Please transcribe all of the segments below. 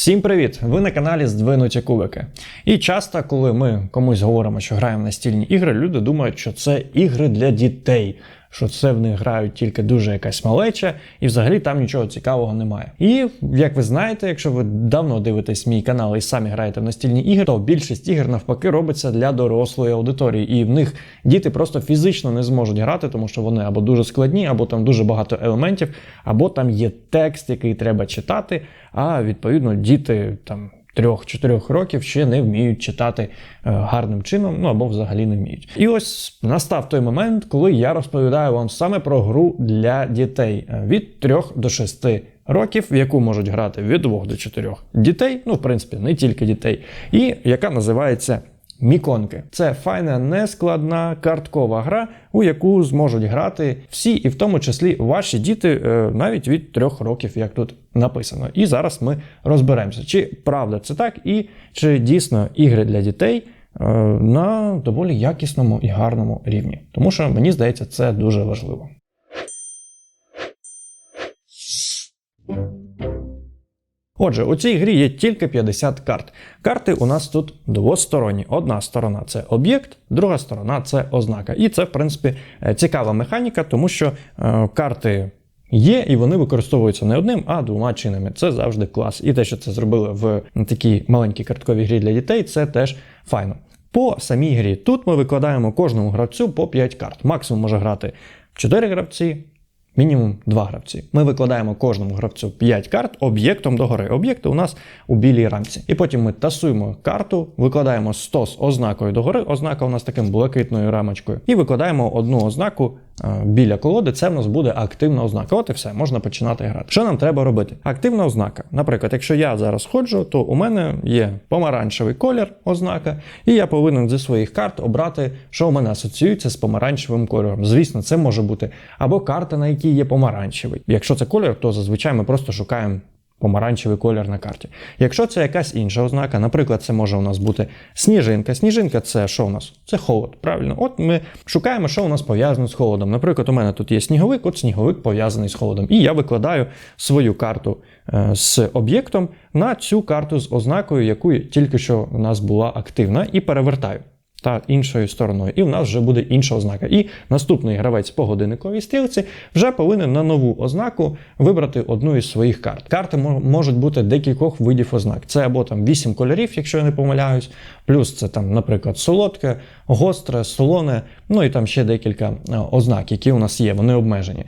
Всім привіт! Ви на каналі Здвинуті Кубики. І часто, коли ми комусь говоримо, що граємо настільні ігри, люди думають, що це ігри для дітей, що це в них грають тільки дуже якась малеча, і взагалі там нічого цікавого немає. І як ви знаєте, якщо ви давно дивитесь мій канал і самі граєте в настільні ігри, то більшість ігр навпаки робиться для дорослої аудиторії, і в них діти просто фізично не зможуть грати, тому що вони або дуже складні, або там дуже багато елементів, або там є текст, який треба читати. А відповідно діти там. Трьох-чотирьох років ще не вміють читати е, гарним чином, ну або взагалі не вміють. І ось настав той момент, коли я розповідаю вам саме про гру для дітей е, від 3 до 6 років, в яку можуть грати від 2 до 4 дітей, ну в принципі, не тільки дітей, і яка називається Міконки. Це файна, нескладна карткова гра, у яку зможуть грати всі, і в тому числі ваші діти е, навіть від трьох років, як тут написано. І зараз ми розберемося, чи правда це так, і чи дійсно ігри для дітей е, на доволі якісному і гарному рівні. Тому що мені здається, це дуже важливо. Отже, у цій грі є тільки 50 карт. Карти у нас тут двосторонні. Одна сторона це об'єкт, друга сторона це ознака. І це, в принципі, е, цікава механіка, тому що е, карти. Є, і вони використовуються не одним, а двома чинами. Це завжди клас. І те, що це зробили в такій маленькій картковій грі для дітей, це теж файно. По самій грі тут ми викладаємо кожному гравцю по 5 карт. Максимум може грати 4 гравці, Мінімум два гравці. Ми викладаємо кожному гравцю 5 карт об'єктом догори. Об'єкти у нас у білій рамці. І потім ми тасуємо карту, викладаємо 100 з ознакою догори. Ознака у нас таким блакитною рамочкою. І викладаємо одну ознаку біля колоди. Це в нас буде активна ознака. От і все, можна починати грати. Що нам треба робити? Активна ознака. Наприклад, якщо я зараз ходжу, то у мене є помаранчевий колір, ознака, і я повинен зі своїх карт обрати, що у мене асоціюється з помаранчевим кольором. Звісно, це може бути або карта, на якій є помаранчевий. Якщо це колір, то зазвичай ми просто шукаємо. Помаранчевий колір на карті. Якщо це якась інша ознака, наприклад, це може у нас бути сніжинка. Сніжинка це що у нас? Це холод. Правильно, от ми шукаємо, що у нас пов'язано з холодом. Наприклад, у мене тут є сніговик, от сніговик пов'язаний з холодом. І я викладаю свою карту е, з об'єктом на цю карту з ознакою, яку тільки що у нас була активна, і перевертаю та іншою стороною, і в нас вже буде інша ознака. І наступний гравець по годинниковій стрілці вже повинен на нову ознаку вибрати одну із своїх карт. Карти можуть бути декількох видів ознак. Це або там 8 кольорів, якщо я не помиляюсь, плюс це там, наприклад, солодке, гостре, солоне, ну і там ще декілька е, ознак, які у нас є, вони обмежені. Е,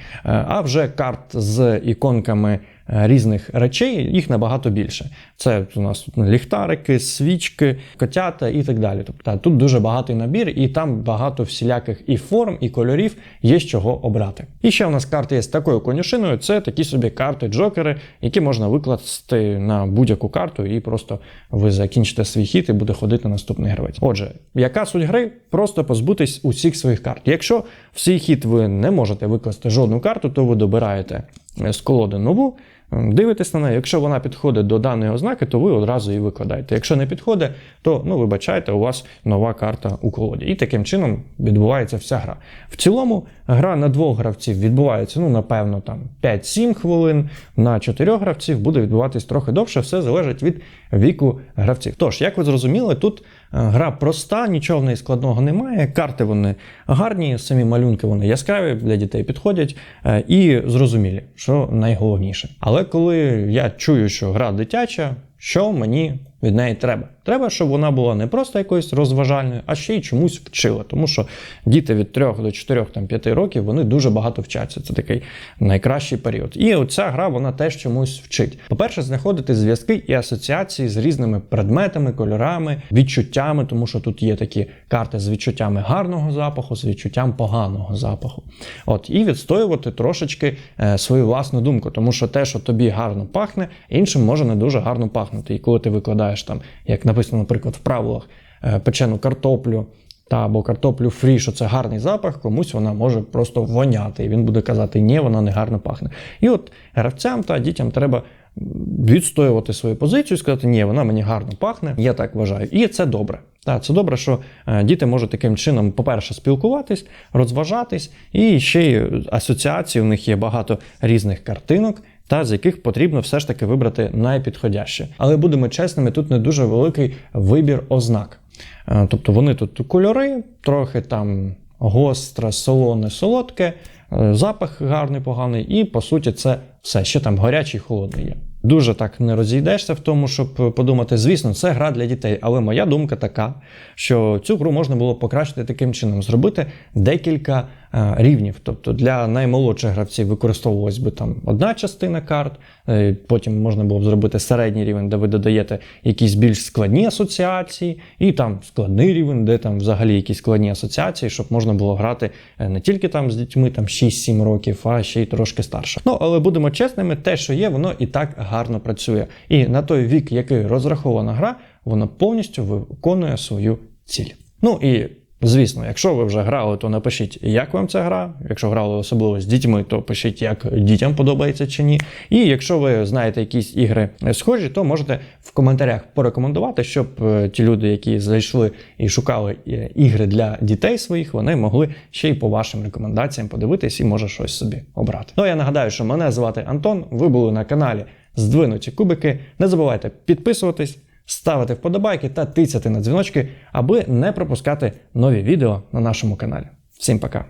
а вже карт з іконками. Е, різних речей, їх набагато більше. Це у нас ліхтарики, свічки, котята і так далі. Тобто тут дуже багатий набір, і там багато всіляких і форм, і кольорів є з чого обрати. І ще у нас карти є з такою конюшиною. Це такі собі карти-джокери, які можна викласти на будь-яку карту, і просто ви закінчите свій хід і буде ходити наступний гравець. Отже, яка суть гри? Просто позбутись усіх своїх карт. Якщо в свій хід ви не можете викласти жодну карту, то ви добираєте з колоди нову. Дивитесь на неї, якщо вона підходить до даної ознаки, то ви одразу її викладаєте. Якщо не підходить, то ну вибачайте, у вас нова карта у колоді. І таким чином відбувається вся гра. В цілому гра на двох гравців відбувається, ну, напевно, там 5-7 хвилин, на чотирьох гравців буде відбуватись трохи довше, все залежить від віку гравців. Тож, як ви зрозуміли, тут е, гра проста, нічого в неї складного немає. Карти вони гарні, самі малюнки вони яскраві, для дітей підходять е, і зрозумілі, що найголовніше. Але коли я чую, що гра дитяча, що мені від неї треба? Треба, щоб вона була не просто якоюсь розважальною, а ще й чомусь вчила. Тому що діти від 3 до 4 там, 5 років вони дуже багато вчаться. Це такий найкращий період. І оця гра вона теж чомусь вчить. По-перше, знаходити зв'язки і асоціації з різними предметами, кольорами, відчуттями, тому що тут є такі карти з відчуттями гарного запаху, з відчуттям поганого запаху. От, І відстоювати трошечки е, свою власну думку, тому що те, що тобі гарно пахне, іншим може не дуже гарно пахнути. І коли ти викладаєш там, як написано, наприклад, в правилах е, печену картоплю та або картоплю фрі, що це гарний запах, комусь вона може просто воняти. І він буде казати, ні, вона не гарно пахне. І от гравцям та дітям треба. Відстоювати свою позицію і сказати, ні, вона мені гарно пахне, я так вважаю. І це добре. Так, Це добре, що е, діти можуть таким чином, по-перше, спілкуватись, розважатись, і ще й асоціації, у них є багато різних картинок, та з яких потрібно все ж таки вибрати найпідходяще. Але будемо чесними, тут не дуже великий вибір ознак. Е, Тобто вони тут кольори, трохи там гостре, солоне, солодке, е, запах гарний, поганий, і по суті це все. Ще там гарячий, холодний є. Дуже так не розійдешся в тому, щоб подумати, звісно, це гра для дітей, але моя думка така, що цю гру можна було покращити таким чином, зробити декілька рівнів. Тобто для наймолодших гравців використовувалась би там одна частина карт, е, потім можна було б зробити середній рівень, де ви додаєте якісь більш складні асоціації, і там складний рівень, де там взагалі якісь складні асоціації, щоб можна було грати е, не тільки там з дітьми там 6-7 років, а ще й трошки старше. Ну але будемо чесними, те, що є, воно і так гарно працює. І на той вік, який розрахована гра, воно повністю виконує свою ціль. Ну і звісно, якщо ви вже грали, то напишіть, як вам ця гра. Якщо грали особливо з дітьми, то пишіть, як дітям подобається чи ні. І якщо ви знаєте якісь ігри схожі, то можете в коментарях порекомендувати, щоб е, ті люди, які зайшли і шукали е, ігри для дітей своїх, вони могли ще й по вашим рекомендаціям подивитись і може щось собі обрати. Ну я нагадаю, що мене звати Антон. Ви були на каналі Здвинуті кубики. Не забувайте підписуватись, ставити вподобайки та тицяти на дзвіночки, аби не пропускати нові відео на нашому каналі. Всім пока!